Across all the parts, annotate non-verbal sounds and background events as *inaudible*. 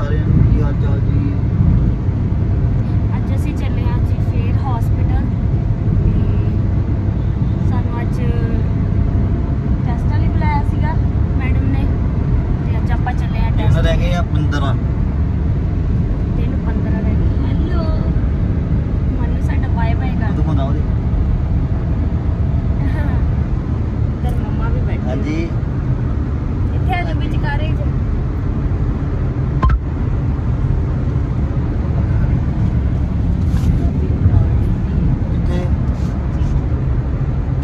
ਸਾਰਿਆਂ ਨੂੰ ਕੀ ਹਾਲ ਚਾਲ ਜੀ ਅੱਜ ਅਸੀਂ ਚੱਲੇ ਹਾਂ ਜੀ ਫੇਰ ਹਸਪੀਟਲ ਤੇ ਸਾਨੂੰ ਅੱਜ ਟੈਸਟ ਲਈ ਬੁਲਾਇਆ ਸੀਗਾ ਮੈਡਮ ਨੇ ਤੇ ਅੱਜ ਆਪਾਂ ਚੱਲੇ ਹਾਂ ਦਿਨ ਟੈਸਟ ਰਹਿ ਗਏ ਆ 15 ਦਿਨ 15 ਰਹਿ ਗਏ ਹੈਲੋ ਮਨੂ ਸਾਡਾ ਬਾਏ ਬਾਏ ਕਰ ਉਦੋਂ ਹੁੰਦਾ ਉਹਦੇ ਤੇ ਮੰਮਾ ਵੀ ਬੈਠੇ ਹਾਂਜੀ ਇੱਥੇ ਆ ਜੀ ਵਿਚਕਾਰੇ ਜੀ ਕਿੱਥੇ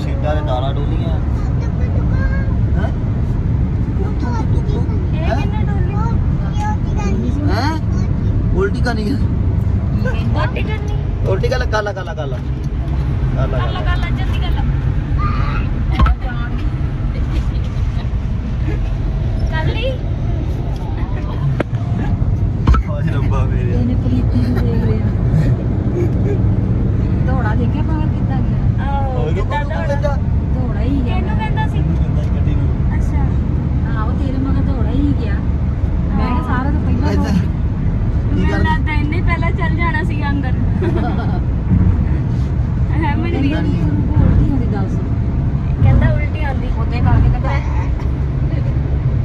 ਛੇਡਾ ਦੇ ਦਾਣਾ ਡੋਲੀਆਂ ਹੈ ਇਹ ਕਿੰਨੇ ਡੋਲੀ ਹੈ ਉਲਟੀ ਕਰਨੀ ਹੈ ਬੋਟੀ ਕਰਨੀ। ਉਲਟੀ ਕਰ ਕਾਲਾ ਕਾਲਾ ਕਾਲਾ ਕਾਲਾ ਕਾਲਾ ਗੱਲ ਜਲਦੀ ਗੱਲ ਕਰ ਲਈ। ਹਾਏ ਰੱਬਾ ਮੇਰੇ। ਇਹਨੇ ਪ੍ਰੀਤੀ ਨੂੰ ਦੇਖ ਲਿਆ। ਧੋੜਾ ਦੇਖਿਆ ਬਾਹਰ ਕਿੱਦਾਂ ਗਿਆ? ਆਹੋ ਹੋਰ ਕਿੱਦਾਂ ਦੌੜਾ ਕਹਿੰਦਾ? ਧੋੜਾ ਹੀ ਗਿਆ। ਕਿਹਨੂੰ ਕਹਿੰਦਾ ਸੀ? ਗੱਡੀ ਨੂੰ। ਅੱਛਾ। ਆਹੋ ਤੇਰੇ ਮਗਰ ਧੋੜਾ ਹੀ ਗਿਆ। ਮੈਂ ਕਿਹਾ ਸਾਰਾ ਤਾਂ ਪਹਿਲਾਂ ਕੀ ਮੈਨੂੰ ਕਰਦਾ ਲੱਗਦਾ ਇਹਨੇ ਪਹਿਲਾਂ ਚੱਲ ਜਾਣਾ ਸੀ ਅੰਦਰ। ਹੈ ਮਨਵੀਰ ਬੋਲਦੀ ਹੁੰਦੀ ਦੱਸ ਕਹਿੰਦਾ ਉਲਟੀ ਆਉਂਦੀ। ਉਹਦੇ ਕਰਕੇ ਕਹਿੰਦਾ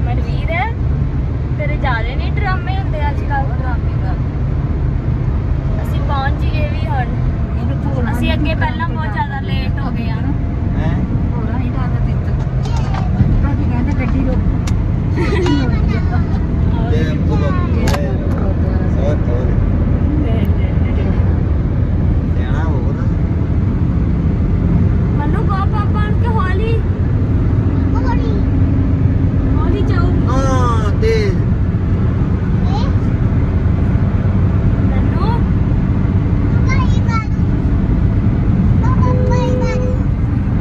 ਮਨਵੀਰ ਤੇਰੇ ਜ਼ਿਆਦਾ ਨਹੀਂ ਡਰਾਮੇ ਹੁੰਦੇ ਅੱਜ ਕੱਲ ਡਰਾਮੇ ਦਾ ਅਸੀਂ ਪਹੁੰਚ ਗਏ ਵੀ ਹੁਣ। ਇਹਨੂੰ ਅਸੀਂ ਅੱਗੇ ਪਹਿਲਾਂ ਬਹੁਤ ਜ਼ਿਆਦਾ ਲੇਟ ਹੈ ਭੋਲਾ ਨਹੀਂ ਡਰਦਾ ਦਿੱਤ ਆ ਕੀ ਕਹਿੰਦਾ ਗੱਡੀ ਰੋਕ ਤੇ ਉਹ ਹੋਰ ਹੋਰ ਸਿਆਣਾ ਹੋਰ ਮਨੂ ਕੋ ਪਾਪਾ ਕੇ ਹੌਲੀ ਹੌਲੀ ਜਾਓ ਹਾਂ ਤੇ ਮਨੂ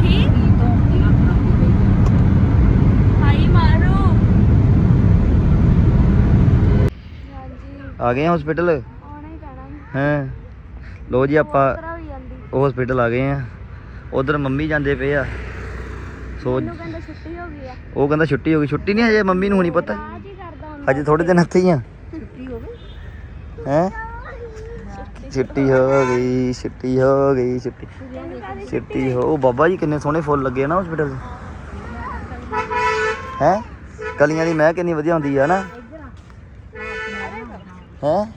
ਕੀ ਕੀ ਧੋਂਦੀ ਆ ਹਾਈ ਮਾਰੋ ਹਾਂਜੀ ਆ ਗਏ ਹਸਪੀਟਲ ਆਉਣਾ ਹੀ ਪੈਣਾ ਹਾਂ? ਲੋ ਜੀ ਆਪਾਂ ਹੋਈ ਜਾਂਦੀ। ਹਸਪੀਟਲ ਆ ਗਏ ਆ। ਉਧਰ ਮੰਮੀ ਜਾਂਦੇ ਪਏ ਆ। ਸੋ ਮੈਨੂੰ ਕਹਿੰਦਾ ਛੁੱਟੀ ਹੋ ਗਈ ਆ। ਉਹ ਕਹਿੰਦਾ ਛੁੱਟੀ ਹੋ ਗਈ। ਛੁੱਟੀ ਨਹੀਂ ਹਜੇ ਮੰਮੀ ਨੂੰ ਹੁਣੀ ਪਤਾ। ਰਾਜ ਹੀ ਕਰਦਾ ਹੁੰਦਾ। ਹਜੇ ਥੋੜੇ ਦਿਨ ਇੱਥੇ ਹੀ ਆ। ਛੁੱਟੀ ਹੋਵੇ ਹੈ? ਛੁੱਟੀ ਹੋ ਗਈ ਛੁੱਟੀ ਹੋ ਗਈ ਛੁੱਟੀ। ਛੁੱਟੀ ਹੋ ਉਹ ਬਾਬਾ ਜੀ ਕਿੰਨੇ ਸੋਹਣੇ ਫੁੱਲ ਲੱਗੇ ਆ ਨਾ ਹਸਪੀਟਲ 'ਚ ਹੈ? ਕਲੀਆਂ ਦੀ ਮਹਿਕ ਕਿੰਨੀ ਵਧੀਆ ਹੁੰਦੀ ਆ ਨਾ। ਹੈ?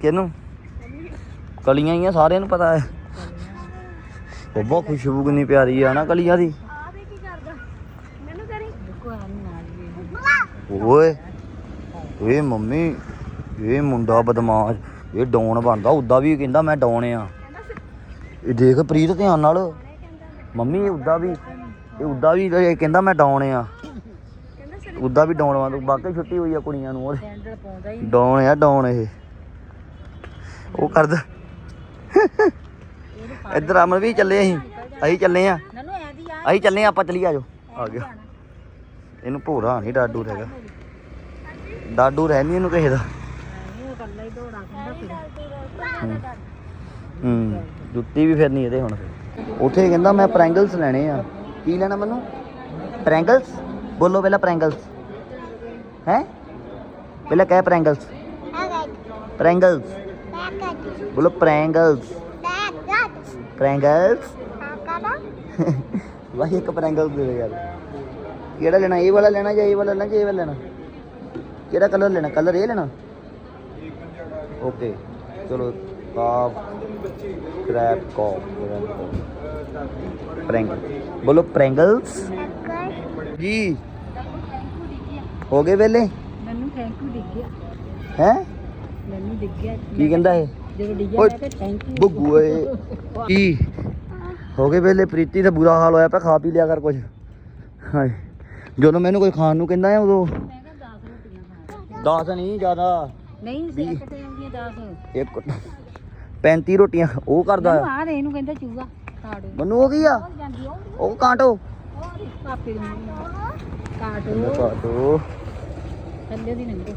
ਕਿਹਨੂੰ? ਕਲੀਆਂ ਹੀ ਆ, ਸਾਰਿਆਂ ਨੂੰ ਪਤਾ ਹੈ। ਬਾਬਾ ਖੁਸ਼ਬੂ ਕਿੰਨੀ ਪਿਆਰੀ ਆ ਨਾ ਕਲੀਆਂ ਦੀ। ਆ ਓਏ ਏ ਮੰਮੀ, ਇਹ ਮੁੰਡਾ ਬਦਮਾਸ਼, ਇਹ ਡੌਨ ਬਣਦਾ ਉਦਾਂ ਵੀ ਕਹਿੰਦਾ ਮੈਂ ਡੌਨ ਆ। ਇਹ ਦੇਖ ਪ੍ਰੀਤ ਧਿਆਨ ਨਾਲ। ਮੰਮੀ, ਇਹ ਉਦਾਂ ਵੀ, ਇਹ ਉਦਾਂ ਵੀ ਕਹਿੰਦਾ ਮੈਂ ਡੌਨ ਆ। ਉਦਾਂ ਵੀ ਡੌਨ ਵਾਂ ਬਾਕੀ ਛੁੱਟੀ ਹੋਈ ਆ ਕੁੜੀਆਂ ਨੂੰ ਉਹਦੇ। ਸੈਂਡਲ ਪਾਉਂਦਾ ਹੀ ਡੌਨ ਆ ਡੌਨ ਇਹ। ਉਹ ਕਰਦਾ। ਇੱਧਰ ਅਮਰ ਵੀ ਚੱਲੇ ਅਸੀਂ। ਅਸੀਂ ਚੱਲੇ ਆ। ਨਨੂ ਐ ਦੀ ਆ। ਅਸੀਂ ਚੱਲੇ ਆ ਆਪਾਂ ਚਲੀ ਆਜੋ ਆ ਗਿਆ। ਇਹਨੂੰ ਭੋਰਾ ਨਹੀਂ ਡਾਡੂ ਹੈਗਾ। ਡਾਡੂ ਰਹਿ ਨਹੀਂ ਇਹਨੂੰ ਕਿਸੇ ਦਾ। ਹੀ ਜੁੱਤੀ ਵੀ ਫਿਰ ਨਹੀਂ ਇਹਦੇ ਹੁਣ। ਉੱਥੇ ਕਹਿੰਦਾ ਮੈਂ ਪ੍ਰੈਂਗਲਸ ਲੈਣੇ ਆ। ਕੀ ਲੈਣਾ ਮੈਨੂੰ? ਪ੍ਰੈਂਗਲਸ? ਬੋਲੋ ਪਹਿਲਾਂ ਪ੍ਰੈਂਗਲਸ। ਹੈ? ਪਹਿਲਾਂ ਕਹਿ ਪ੍ਰੈਂਗਲਸ। ਪ੍ਰੈਂਗਲਸ। ਬੋਲੋ ਪ੍ਰੈਂਗਲਸ। ਪ੍ਰੈਂਗਲਸ। ਵਾਹ, ਇੱਕ ਪ੍ਰੈਂਗਲ ਦੇ ਦੇ ਯਾਰ। ਕਿਹੜਾ ਲੈਣਾ? ਇਹ ਵਾਲਾ ਲੈਣਾ ਜਾਂ ਇਹ ਵਾਲਾ ਲੈਣਾ ਜਾਂ ਇਹ ਵਾਲਾ ਲੈਣਾ? ਕਿਹੜਾ ਕਲਰ ਲੈਣਾ? ਕਲਰ ਇਹ ਲੈਣਾ? ਓਕੇ ਚਲੋ ਕਾਫ ਕ੍ਰੈਬ ਕਾਫ ਪ੍ਰੈਂਗਲ ਜੀ। ਹੋ ਗਏ ਵੇਲੇ? ਮੈਨੂੰ ਥੈਂਕ ਯੂ ਡਿੱਗ ਗਿਆ ਹੈ? ਮੈਨੂੰ ਕੀ ਕਹਿੰਦਾ ਇਹ? ਜਦੋਂ ਡਿੱਗਿਆ ਮੈਂ ਕਿਹਾ ਬੱਗੂ ਕੀ? ਹੋ ਗਏ ਵੇਲੇ ਪ੍ਰੀਤੀ ਦਾ ਬੁਰਾ ਹਾਲ ਹੋਇਆ ਪਿਆ ਖਾ ਪੀ ਲਿਆ ਕਰ ਕੁਝ ਹਾਏ ਜਦੋਂ ਮੈਨੂੰ ਕੋਈ ਖਾਣ ਨੂੰ ਕਹਿੰਦਾ ਆ ਉਦੋਂ। ਮੈਂ ਕਿਹਾ 10 ਰੋਟੀਆਂ ਖਾ 10 ਨਹੀਂ ਜ਼ਿਆਦਾ। ਨਹੀਂ ਵੀਹ। ਇੱਕ ਟਾਈਮ ਦੀਆਂ 10 ਇੱਕ 35 ਰੋਟੀਆਂ ਉਹ ਕਰਦਾ ਆ ਇਹਨੂੰ ਕਹਿੰਦਾ ਚੂਹਾ। ਕਾਟੋ ਮੈਨੂੰ ਉਹ ਕੀ ਆ? ਉਹ ਕਾਂਟੋ। ਪਾਪੇ ਦੇ ਮੂੰਹ ਕਾਟੋ। ਕਾਂਟੋ। ਥੱਲੇ ਦੀ ਨੰਗੋ।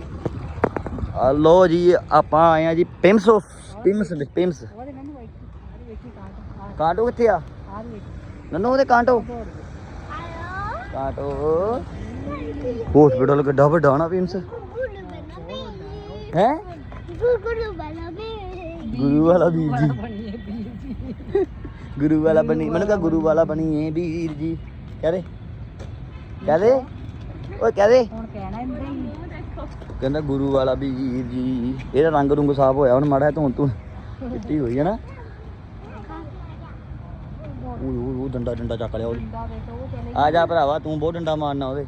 ਆ ਲੋ ਜੀ ਆਪਾਂ ਆਏ ਆ ਜੀ ਮੈਨੂੰ ਵੇਖੀ ਆ ਵੇਖੀ ਕਾਟੋ। ਕਿੱਥੇ ਆ? ਨਨੂ ਉਹਦੇ ਕਾਂਟੋ। ਕਾਂਟੋ। ਹਸਪੀਟਲ ਕਿੱਡਾ ਵੱਡਾ ਨਾ ਪਿਮਸ ਹੈ? ਗੁਰੂ ਵਾਲਾ ਵੀ ਗੁਰੂ ਵਾਲਾ ਵੀਰ ਜੀ। ਗੁਰੂ ਵਾਲਾ ਬਣੀ ਮੈਨੂੰ ਕਹਾ ਗੁਰੂ ਵਾਲਾ ਬਣੀ ਏ ਵੀਰ ਜੀ। ਕਹਦੇ ਕਹਦੇ ਓਏ ਕਹਦੇ ਹੁਣ ਕਹਿਣਾ ਇੰਦੇ ਹੀ। ਕਹਿੰਦਾ ਗੁਰੂ ਵਾਲਾ ਵੀਰ ਜੀ ਇਹਦਾ ਰੰਗ ਰੁੰਗ ਸਾਫ਼ ਹੋਇਆ ਹੁਣ ਮਾੜਾ ਧੁੰਨ ਧੁੰਨ ਮਿੱਟੀ ਹੋਈ ਹੈ ਨਾ। ਉਹ ਉਹ ਉਹ ਡੰਡਾ ਡੰਡਾ ਚੱਕ ਲਿਆ ਉਹ ਆ ਜਾ ਭਰਾਵਾ ਤੂੰ ਬਹੁਤ ਡੰਡਾ ਮਾਰਨਾ ਉਹਦੇ।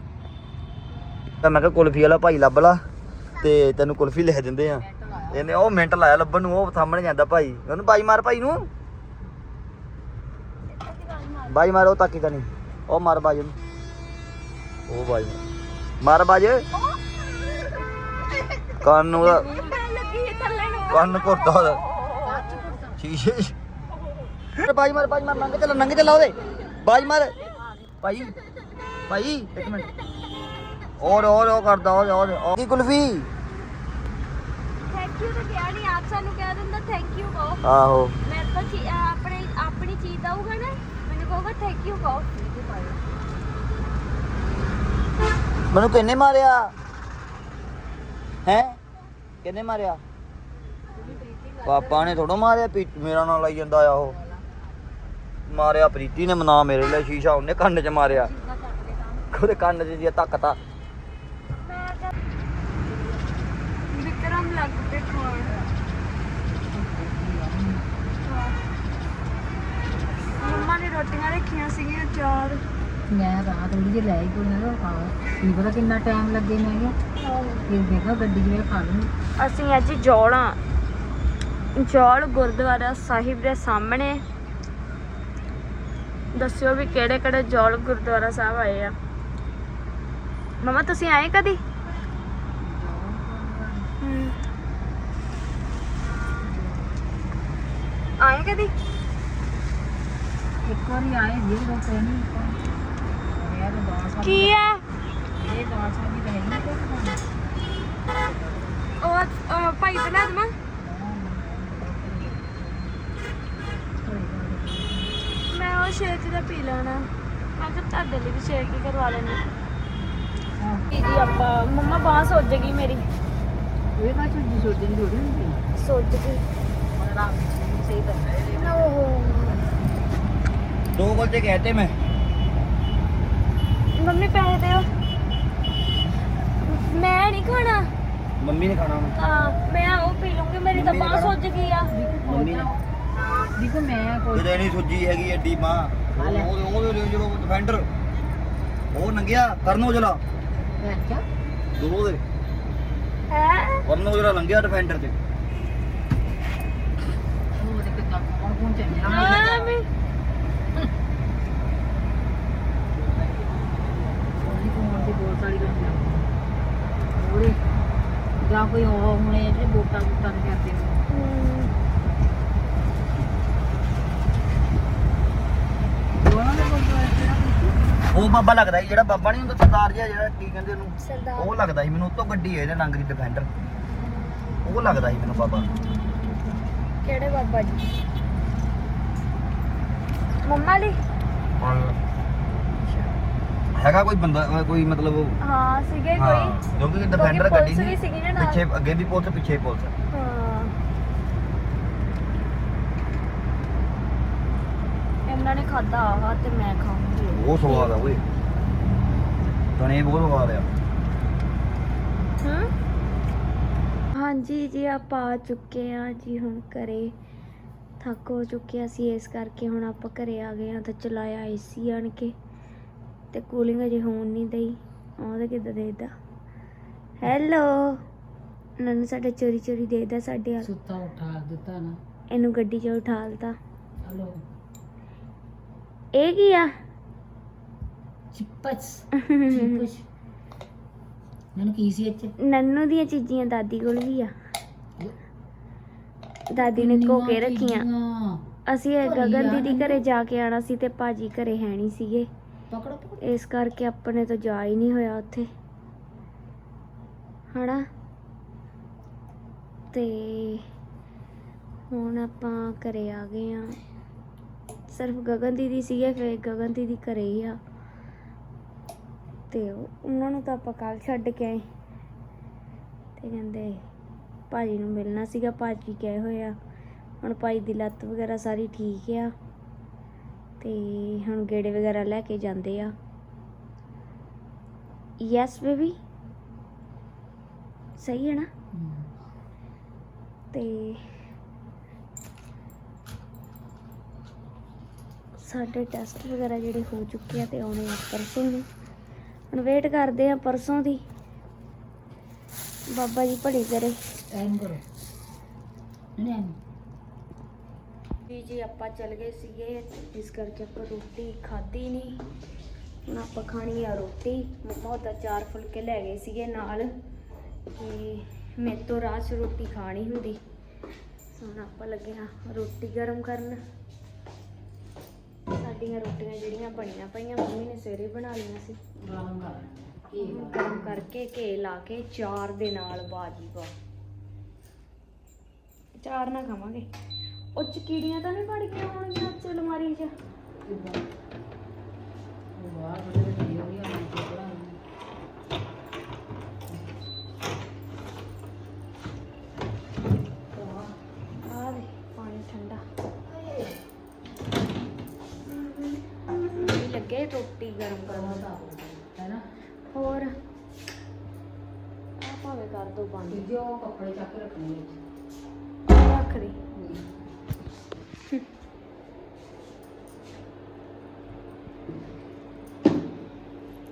ਤਾਂ ਮੈਂ ਕਿਹਾ ਕੁਲਫੀ ਵਾਲਾ ਭਾਈ ਲੱਭ ਲਾ ਤੇ ਤੈਨੂੰ ਕੁਲਫੀ ਲੈ ਦਿੰਦੇ ਆ। ਇਹਨੇ ਉਹ ਮਿੰਟ ਲਾਇਆ ਲੱਭਣ ਨੂੰ ਉਹ ਸਾਹਮਣੇ ਜਾਂਦਾ ਭਾਈ। ਉਹਨੂੰ ਬਾਈ ਮਾਰ ਭਾਈ ਨੂੰ। ਬਾਈ ਮਾਰ ਉਹ ਤਾਕੀ ਤਾਂ ਨਹੀਂ। ਉਹ ਮਾਰ ਬਾਜ ਨੂੰ। ਉਹ ਬਾਜ ਮਾਰ ਬਾਜ? ਕੰਨ ਉਹਦਾ ਨੂੰ ਕੰਨ ਘੁੱਟਦਾ ਉਹਦਾ। ਸ਼ੀਸ਼ੇ 'ਚ। ਬਾਜ ਮਾਰ ਬਾਜ ਮਾਰ ਨੰਗੇ ਚੱਲ ਨੰਗੇ ਚੱਲ ਉਹਦੇ। ਬਾਜ ਮਾਰ। ਭਾਈ ਭਾਈ ਇੱਕ ਮਿੰਟ। ਔਰ ਔਰ ਉਹ ਕਰਦਾ ਉਹ ਉਹ ਉਹ- ਕੀ ਕੁਲਫੀ? ਥੈਂਕ ਯੂ ਤਾਂ ਕਿਹਾ ਨਹੀਂ ਆਪ ਸਾਨੂੰ ਕਹਿ ਦਿੰਦਾ ਥੈਂਕ ਯੂ ਕਹੋ ਆਹੋ। ਮੈਂ ਤਾਂ ਆਪਣੇ ਆਪਣੀ ਚੀਜ਼ ਦਊਗਾ ਨਾ ਮੈਨੂੰ ਕਹੂਗਾ ਥੈਂਕ ਯੂ ਕਹੋ ਮੈਨੂੰ ਕਿੰਨੇ ਮਾਰਿਆ? ਹੈ? ਕਿੰਨੇ ਮਾਰਿਆ? ਪਾਪਾ ਨੇ ਥੋੜਾ ਮਾਰਿਆ ਪੀ- ਮੇਰਾ ਨਾਂ ਲਾਈ ਜਾਂਦਾ ਆ ਉਹ। ਮਾਰਿਆ, ਪ੍ਰੀਤੀ ਨੇ ਮਨਾ ਮੇਰੇ ਲਈ ਸ਼ੀਸ਼ਾ, ਉਹਨੇ ਕੰਨ 'ਚ ਮਾਰਿਆ। ਉਹਦੇ ਕੰਨ 'ਚ ਜੀ ਧੱਕਤਾ ਵਿਕਰਮ ਲੱਗ ਕੇ ਖਾਣ ਮੰਮਾ ਨੇ ਰੋਟੀਆਂ ਰੱਖੀਆਂ ਸੀਗੀਆਂ ਚਾਰ। ਮੈਂ ਰਾਤ ਥੋੜੀ ਜਿਹੀ ਲੈ ਹੀ ਕੋਈ ਨਾ ਖਾ ਕੀ ਪਤਾ ਕਿੰਨਾ ਟਾਈਮ ਲੱਗੇ ਮੈਂ ਕਿਹਾ? ਫਿਰ ਦੇਖਾ ਗੱਡੀ ਮੈਂ ਖਾ ਲੂੰ ਅਸੀਂ ਅੱਜ ਜੋੜਾਂ ਜੋੜ ਗੁਰਦੁਆਰਾ ਸਾਹਿਬ ਦੇ ਸਾਹਮਣੇ। ਦੱਸਿਓ ਵੀ ਕਿਹੜੇ ਕਿਹੜੇ ਜੋੜ ਗੁਰਦੁਆਰਾ ਸਾਹਿਬ ਆਏ ਆ। ਮਮਾ ਤੁਸੀਂ ਆਏ ਕਦੀ? ਹਮ। ਆਏ ਕਦੀ? ਵਾਰੀ ਆਏ ਜੀ ਉਹ ਕਹਿੰਦੀ ਯਾਰ ਦਾਸ ਆ ਕੀ ਆ? ਇਹ ਆ ਵੀ ਤਾਂ ਨਹੀਂ ਕੋਈ ਉਹ ਭਾਈ ਲੈ ਦਮਾ ਮੈਂ ਉਹ ਸ਼ੇਕ ਦਾ ਪੀ ਲੈਣਾ। ਮੈਂ ਕਿਹਾ ਤੁਹਾਡੇ ਲਈ ਵੀ ਸ਼ੇਕ ਹੀ ਕਰਵਾ ਲੈਣੀ ਦੀਦੀ ਆਪਾਂ ਮੰਮਾ ਬਾਹ ਸੁੱਜ ਗਈ ਮੇਰੀ। ਇਹ ਚੁੱਜੀ ਛੋਟੀ ਜਿਹੀ ਥੋੜੀ ਹੁੰਦੀ ਸੁੱਜ ਗਈ। ਸਹੀ ਤਾਂ ਓਹੋ ਦੋ ਕੁਲਚੇ ਕਹਤੇ ਮੈਂ। ਮੰਮੀ ਪੈਸੇ ਦਿਓ। ਮੈਂ ਨਹੀਂ ਖਾਣਾ। ਮੰਮੀ ਨੇ ਖਾਣਾ ਹੁਣ। ਹਾਂ ਮੈਂ ਉਹ ਪੀ ਲੂੰਗੀ ਮੇਰੀ ਤਾਂ ਮੰਮੀ ਨੇ ਬਾਹ? ਸੁੱਜ ਗਈ ਆ। ਮੰਮੀ ਨੇ। ਦੇਖੋ ਮੈਂ ਕੋਈ ਜਿਹਦੇ ਨਹੀਂ ਸੁੱਜੀ ਹੈਗੀ ਐਡੀ ਮਾਂ ਆ ਲੈ। ਉਹ ਉਹ ਜਿਹੜਾ ਡਿਫੈਂਡਰ ਉਹ ਨੰਗਿਆ ਕਰਨ ਔਜਲਾ ਅੱਛਾ ਦੋ ਦੇ। ਹੈ? ਕਰਨ ਔਜਲਾ ਲੰਘਿਆ ਡਿਫੈਂਡਰ ਤੇ। ਉਹ ਦੇ ਕਿਤਾ ਕੌਣ ਕੌਣ ਚੱਲਿਆ ਹਾਂ ਮੈਂ ਉਹਦੀ ਕੋਲ ਦੀ ਬਹੁਤ ਸਾਰੀ ਗੱਡੀਆਂ ਉਹਦੇ ਜਾਂ ਕੋਈ ਉਹ ਹੁਣੇ ਜਿਹੜੇ ਬੋਟਾਂ ਬੋਟਾਂ ਦੇ ਕਰਦੇ ਨੇ। ਉਹ ਬਾਬਾ ਲੱਗਦਾ ਸੀ ਜਿਹੜਾ ਬਾਬਾ ਨਹੀਂ ਹੁੰਦਾ ਸਰਦਾਰ ਜਿਹਾ ਜਿਹੜਾ ਕੀ ਕਹਿੰਦੇ ਉਹਨੂੰ? ਸਰਦਾਰ। ਉਹ ਲੱਗਦਾ ਸੀ ਮੈਨੂੰ ਉਤੋਂ ਗੱਡੀ ਹੈ ਇਹਦੇ ਰੰਗ ਦੀ ਡਿਫੈਂਡਰ ਉਹ ਲੱਗਦਾ ਸੀ ਮੈਨੂੰ ਬਾਬਾ। ਕਿਹੜੇ ਬਾਬਾ ਜੀ? ਮੰਮਾ ਲਈ? ਹੈਗਾ ਕੋਈ ਬੰਦਾ ਅਹ ਕੋਈ ਮਤਲਬ ਹਾਂ ਸੀਗੇ ਹਾਂ ਕੋਈ। ਕਿਉਂਕਿ ਡਿਫੈਂਡਰ ਪੁਲਿਸ ਗੱਡੀ ਵੀ ਨਹੀਂ ਸੀਗੀ ਨਾ ਨਾਲ। ਪਿੱਛੇ ਅੱਗੇ ਵੀ ਪੁਲਿਸ ਪਿੱਛੇ ਵੀ ਪੁਲਿਸ। ਹਾਂ। ਇਹਨਾਂ ਨੇ ਖਾਦਾ ਆਹ ਤੇ ਮੈਂ ਖਾਉਂਗੀ ਉਹ ਸਵਾਦ ਆ ਓਏ। ਤਣੇ ਬਹੁਤ ਸਵਾਦ ਆ। ਹੂੰ? ਹਾਂਜੀ ਜੀ ਆਪਾਂ ਆ ਚੁੱਕੇ ਆ ਜੀ ਹੁਣ ਘਰੇ। ਥੱਕ ਹੋ ਚੁੱਕੇ ਅਸੀਂ ਇਸ ਕਰਕੇ ਹੁਣ ਆਪਾਂ ਘਰੇ ਆ ਗਏ ਆ ਤਾਂ ਚਲਾਇਆ ਏਸੀ ਆਣ ਕੇ। ਤੇ ਕੂਲਿੰਗ ਅਜੇ ਹੋਣ ਨਹੀਂ ਦਈ। ਉਹਦਾ ਕਿੱਦਾਂ ਦੇਦਾ ਹੈਲੋ ਨਨ ਸਾਡਾ ਚੋਰੀ ਚੋਰੀ ਦੇਦਾ ਸਾਡੇ ਵੱਲ। ਸੁੱਤਾ ਉਠਾ ਦਿੱਤਾ ਨਾ। ਇਹਨੂੰ ਗੱਡੀ 'ਚ ਉਠਾ ਲਤਾ ਹਲੋ। ਇਹ ਕੀ ਆ? ਚਿੱਪਸ। *laughs* ਚਿੱਪਸ। ਮੈਨੂੰ ਕੀ ਸੀ ਇੱਥੇ ਨੰਨੂ ਦੀਆਂ ਚੀਜ਼ੀਆਂ ਦਾਦੀ ਕੋਲ ਵੀ ਆ। ਦਾਦੀ ਨੇ ਧੋ ਕੇ ਰੱਖੀਆਂ। ਅਸੀਂ ਗਗਨ ਦੀਦੀ ਘਰੇ ਜਾ ਕੇ ਆਣਾ ਸੀ ਤੇ ਭਾਜੀ ਘਰੇ ਹੈ ਨਹੀਂ ਸੀਗੇ। ਪਕੜੋ ਪਕੜੋ। ਇਸ ਕਰਕੇ ਆਪਣੇ ਤੋਂ ਜਾ ਹੀ ਨਹੀਂ ਹੋਇਆ ਉੱਥੇ। ਹਨਾ? ਤੇ ਹੁਣ ਆਪਾਂ ਘਰੇ ਆ ਗਏ ਆ ਸਿਰਫ ਗਗਨ ਦੀਦੀ ਸੀਗੇ, ਫਿਰ ਗਗਨ ਦੀਦੀ ਘਰੇ ਹੀ ਆ। ਤੇ ਉਹਨਾਂ ਨੂੰ ਤਾਂ ਆਪਾਂ ਕੱਲ ਛੱਡ ਕੇ ਆਏ। ਤੇ ਕਹਿੰਦੇ ਭਾਜੀ ਨੂੰ ਮਿਲਣਾ ਸੀਗਾ, ਭਾਜੀ ਗਏ ਹੋਏ ਆ। ਹੁਣ ਭਾਈ ਦੀ ਲੱਤ ਵਗੈਰਾ ਸਾਰੀ ਠੀਕ ਆ। ਤੇ ਹੁਣ ਗੇੜੇ ਵਗੈਰਾ ਲੈ ਕੇ ਜਾਂਦੇ ਆ। ਯੈਸ ਬੇਬੀ ਸਹੀ ਹੈ ਨਾ? ਤੇ ਸਾਡੇ ਟੈਸਟ ਵਗੈਰਾ ਜਿਹੜੇ ਹੋ ਚੁੱਕੇ ਆ ਤੇ ਆਉਣੇ ਆ ਪਰਸੋਂ ਨੂੰ ਹੁਣ ਵੇਟ ਕਰਦੇ ਆ ਪਰਸੋਂ ਦੀ। ਬਾਬਾ ਜੀ ਭਲੀ ਕਰੇ। ਟਾਈਮ ਕਰੋ। ਨਹੀਂ। ਜੀ ਜੀ ਆਪਾਂ ਚੱਲ ਗਏ ਸੀਗੇ ਇਸ ਕਰਕੇ ਆਪਾਂ ਰੋਟੀ ਖਾਧੀ ਨਹੀਂ। ਹੁਣ ਆਪਾਂ ਖਾਣੀ ਆ ਰੋਟੀ। ਮੰਮਾ ਉਹਦਾ ਚਾਰ ਫੁਲਕੇ ਲੈ ਗਏ ਸੀਗੇ ਨਾਲ। ਕਿ ਮੇਰੇ ਤੋਂ ਰਾਹ 'ਚ ਰੋਟੀ ਖਾਣੀ ਹੁੰਦੀ। ਹੁਣ ਆਪਾਂ ਲੱਗੇ ਹਾਂ ਰੋਟੀ ਗਰਮ ਕਰਨ। ਸਾਡੀਆਂ ਰੋਟੀਆਂ ਜਿਹੜੀਆਂ ਬਣੀਆਂ ਪਈਆਂ ਮੰਮੀ ਨੇ ਸਵੇਰੇ ਬਣਾ ਲਈਆਂ ਸੀ। ਗਰਮ ਕਰ ਕੀ ਗਰਮ ਕਰਕੇ ਘੇ ਲਾ ਕੇ ਚਾਰ ਦੇ ਨਾਲ ਬਾਜੀ ਪਾ। ਚਾਰ ਨਾ ਖਾਵਾਂਗੇ। ਉਹ ਚ ਕੀੜੀਆਂ ਤਾਂ ਨਹੀਂ ਵੜ ਗਈਆਂ ਹੋਣਗੀਆਂ ਉੱਚ ਅਲਮਾਰੀ 'ਚ? ਕਿਦਾਂ ਉਹ ਬਾਹਰ ਬੜੇ ਬੜੇ ਹੋ ਗਿਆ ਮੈਂ ਚੋਕੜਾ ਆ ਦੇ ਪਾਣੀ ਠੰਡਾ। ਮੰਮੀ ਲੱਗੇ ਰੋਟੀ ਗਰਮ ਕਰਨ ਹੈ ਨਾ। ਹੋਰ? ਆ ਭਾਵੇਂ ਕਰ ਦੋ ਬੰਦ ਦੂਜੇ ਉਹ ਕੱਪੜੇ ਚੱਕ ਕੇ ਰੱਖਣੇ ਵਿੱਚ ਰੱਖ ਦੇ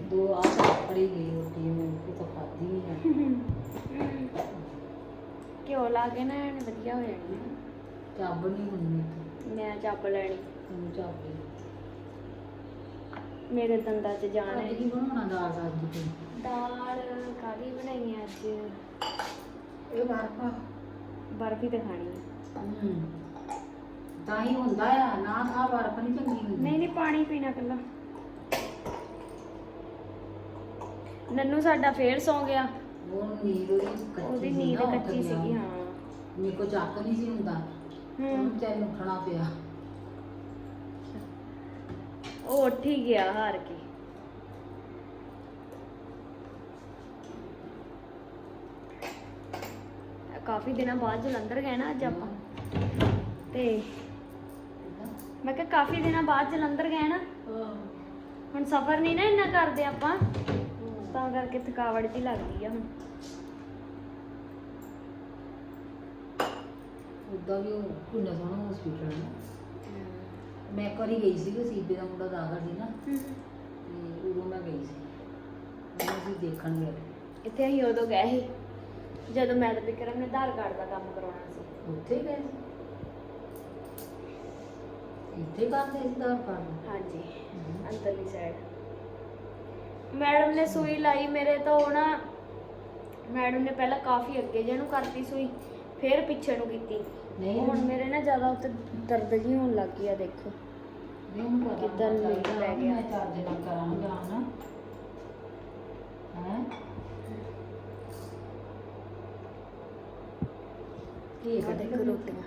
ਦੋ ਆ ਤਾਂ ਕੱਪੜੇ ਗਏ ਰੋਟੀ ਮੈਂ ਉਹ ਤਾਂ ਖਾਦੀ ਨਹੀਂ ਹੈ ਘਿਓ ਲਾ ਕੇ ਨਾ ਐਨ ਵਧੀਆ ਹੋ ਜਾਣੀ ਆ। ਚੱਬ ਨਹੀਂ ਹੁੰਦੀ ਮੈਂ ਚੱਪ ਲੈਣੀ। ਚੱਬ ਮੇਰੇ ਦੰਦਾਂ 'ਚ ਜਾਣ ਹੈ। ਅੱਜ ਕੀ ਬਣਾਉਣਾ ਦਾਲ ਸਬਜ਼ੀ ਤੇ? ਦਾਲ ਕਾਦੀ ਬਣਾਈ ਹੈ ਅੱਜ? ਇਹ ਵਾਰਪਾ ਬਰਫੀ ਤੇ ਖਾਣੀ ਹੈ ਹੂੰ। ਤਾਂ ਹੀ ਹੁੰਦਾ ਆ ਨਾ ਖਾ ਬਰਫ ਨਹੀਂ ਚੰਗੀ ਹੁੰਦੀ। ਨਹੀਂ ਨਹੀਂ ਪਾਣੀ ਪੀਣਾ ਕੱਲਾ ਨੰਨੂ ਸਾਡਾ ਫੇਰ ਸੌ ਗਿਆ। ਉਹ ਨੀਂਦ ਉਹਦੀ ਕੱਚੀ ਉਹਦੀ ਸੀ ਨੀਂਦ ਨਾ, ਉੱਠ ਕੱਚੀ ਗਿਆ। ਸੀਗੀ ਹਾਂ। ਮੇਰੇ ਕੋ ਚੱਕ ਨਹੀਂ ਸੀ ਹੁੰਦਾ। ਹੂੰ। ਉਹਨੂੰ ਚਾਹੇ ਉੱਠਣਾ ਪਿਆ। ਉਹ ਉੱਠ ਹੀ ਗਿਆ ਹਾਰ ਕੇ। ਕਾਫੀ ਦਿਨਾਂ ਬਾਅਦ ਜਲੰਧਰ ਗਏ ਨਾ ਅੱਜ ਆਪਾਂ। ਤੇ ਮੈਂ ਕਿਹਾ ਕਾਫੀ ਦਿਨਾਂ ਬਾਅਦ ਜਲੰਧਰ ਗਏ ਨਾ। ਹੁਣ ਸਫ਼ਰ ਨਹੀਂ ਨਾ ਇੰਨਾ ਕਰਦੇ ਆਪਾਂ। ਤਾਂ ਕਰਕੇ ਥਕਾਵਟ ਜੀ ਲੱਗਦੀ ਆ ਹੁਣ। ਉਦਾਂ ਵੀ ਉਹ ਕਿੰਨਾ ਸੋਹਣਾ ਹਸਪੀਟਲ ਹੈ ਮੈਂ ਇੱਕ ਵਾਰੀ ਗਈ ਸੀ ਸੀਬੇ ਦਾ ਮੁੰਡਾ ਦਾਖਲ ਸੀ ਨਾ ਤੇ ਉਦੋਂ ਮੈਂ ਗਈ ਸੀ। ਉਹਨੂੰ ਅਸੀਂ ਦੇਖਣ ਗਏ। ਇੱਥੇ ਅਸੀਂ ਉਦੋਂ ਗਏ ਸੀ ਜਦੋਂ ਮੈਂ ਤੇ ਵਿਕਰਮ ਨੇ ਆਧਾਰ ਕਾਰਡ ਦਾ ਕੰਮ ਕਰਾਉਣਾ ਸੀ। ਉੱਥੇ ਗਏ ਸੀ? ਇੱਥੇ ਕਰਦੇ ਸੀ ਦਾਰ ਕਾਰਡ? ਹਾਂਜੀ ਅੰਦਰਲੀ ਸਾਈਡ ਮੈਡਮ ਨੇ ਸੂਈ ਲਾਈ ਮੇਰੇ ਤੋਂ ਨਾ ਮੈਡਮ ਨੇ ਪਹਿਲਾਂ ਕਾਫੀ ਅੱਗੇ ਜੇ ਨੂੰ ਕਰਤੀ ਸੂਈ ਫਿਰ ਪਿੱਛੇ ਨੂੰ ਕੀਤੀ। ਨਹੀਂ ਹੁਣ ਮੇਰੇ ਨਾ ਜ਼ਿਆਦਾ ਉੱਤੇ ਦਰਦ ਜੀ ਹੋਣ ਲੱਗ ਗਈ ਆ ਦੇਖੋ। ਨਹੀਂ ਉਹਨੂੰ ਪਤਾ ਕਿੱਦਾਂ ਹੋਣਾ ਲੇਟ ਚਾਹੀਦਾ ਪੈ ਵੀ ਗਿਆ। ਮੈਂ ਚਾਰ ਦਿਨਾਂ ਕਰਾਂਗਾ ਨਾ। ਹੈ? ਕੀ ਆ ਦੇਖੋ ਰੋਟੀਆਂ।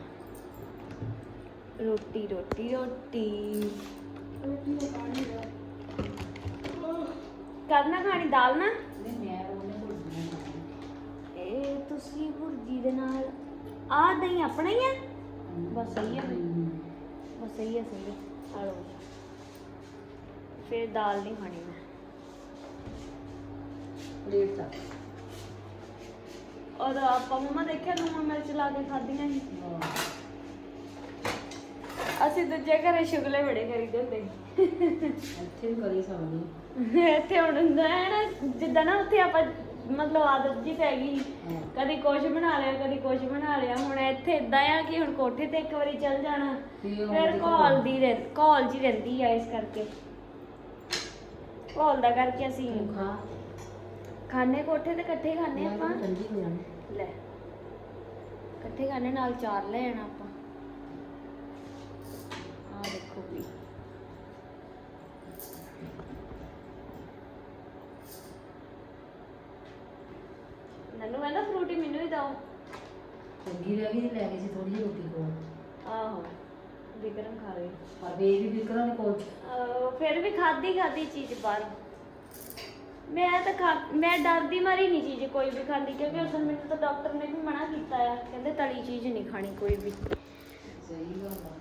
ਰੋਟੀ ਰੋਟੀ ਰੋਟੀ। ਕਰਨਾ ਖਾਣੀ ਦਾਲ ਨਾ? ਨਹੀਂ ਮੈਂ ਉਹਨੇ ਇਹ ਤੁਸੀਂ ਭੁਰਜੀ ਦੇ ਨਾਲ ਆ ਦਹੀਂ ਆਪਣਾ ਹੀ ਆ? ਬਸ ਸਹੀ ਫਿਰ। ਬਸ ਸਹੀ ਹੈ ਸਹੀ ਹੈ ਆ ਲਓ। ਫਿਰ ਦਾਲ ਨਹੀਂ ਖਾਣੀ ਮੈਂ। ਪਲੇਟ ਤੱਕ ਔਰ ਆਪਾਂ ਮਮਾ ਦੇਖਿਆ ਲੂਣ ਮਿਰਚ ਲਾ ਕੇ ਖਾਧੀਆਂ ਸੀ। ਅਸੀਂ ਦੂਜੇ ਘਰੇ ਸ਼ੁਗਲੇ ਬੜੇ ਕਰੀਦੇ ਹੁੰਦੇ ਇੱਥੇ ਵੀ ਕਰੀ ਸਕਦੀ ਇੱਥੇ ਹੁਣ ਹੁੰਦਾ ਹੈ ਨਾ ਜਿੱਦਾਂ ਨਾ ਉੱਥੇ ਆਪਾਂ ਮਤਲਬ ਆਦਤ ਜੀ ਪੈ ਗਈ ਹਾਂ। ਕਦੀ ਕੁਛ ਬਣਾ ਲਿਆ ਕਦੀ ਕੁਛ ਬਣਾ ਲਿਆ। ਹੁਣ ਇੱਥੇ ਇਦਾਂ ਆ ਕਿ ਹੁਣ ਕੋਠੇ ਤੇ ਇੱਕ ਵਾਰੀ ਚੱਲ ਜਾਣਾ। ਫਿਰ ਦੇਖੋ, ਕਾਲ ਦੀ ਰਹਿ ਕਾਲ ਜੀ ਰਹਿੰਦੀ ਆ ਇਸ ਕਰਕੇ। ਕਾਲ ਦਾ ਕਰਕੇ ਅਸੀਂ ਤੂੰ ਖਾ। ਖਾਣੇ ਕੋਠੇ ਤੇ ਇਕੱਠੇ ਖਾਣੇ ਮੈਂ ਆਪਾਂ? ਵੀ ਠੰਡੀ ਹੋ ਜਾਣੀ। ਲੈ। ਇਕੱਠੇ ਖਾਣੇ ਨਾਲ ਚਾਰ ਲੈ ਆਣਾ ਆਪਾਂ। ਆ ਦੇਖੋ ਵੀ ਨੰਨੂ ਕਹਿੰਦਾ ਫਰੂਟੀ ਮੈਨੂੰ ਹੀ ਦਿਓ ਚੰਗੀ ਰਹਿ ਗਈ ਲੈ ਗਈ ਸੀ ਥੋੜੀ ਜਿਹੀ ਰੋਟੀ ਕੋਲ। ਆਹੋ ਵਿਕਰਮ ਖਾ ਰਹੇ। ਪਰ ਬੇਬੀ ਵਿਕਰਾਂ ਨੇ ਕੋਲ। ਅਹ ਫਿਰ ਵੀ ਖਾਦੀ ਖਾਦੀ ਚੀਜ਼ ਬਾਹਰ। ਮੈਂ ਤਾਂ ਖਾ ਮੈਂ ਡਰਦੀ ਮਾਰੀ ਨਹੀਂ ਚੀਜ਼ ਕੋਈ ਵੀ ਖਾਂਦੀ ਕਿਉਂਕਿ ਉਸ ਦਿਨ ਮੈਨੂੰ ਤਾਂ ਡਾਕਟਰ ਨੇ ਵੀ ਮਨਾ ਕੀਤਾ ਆ ਕਹਿੰਦੇ ਤਲੀ ਚੀਜ਼ ਨਹੀਂ ਖਾਣੀ ਕੋਈ ਵੀ। ਸਹੀ ਗੱਲ ਆ।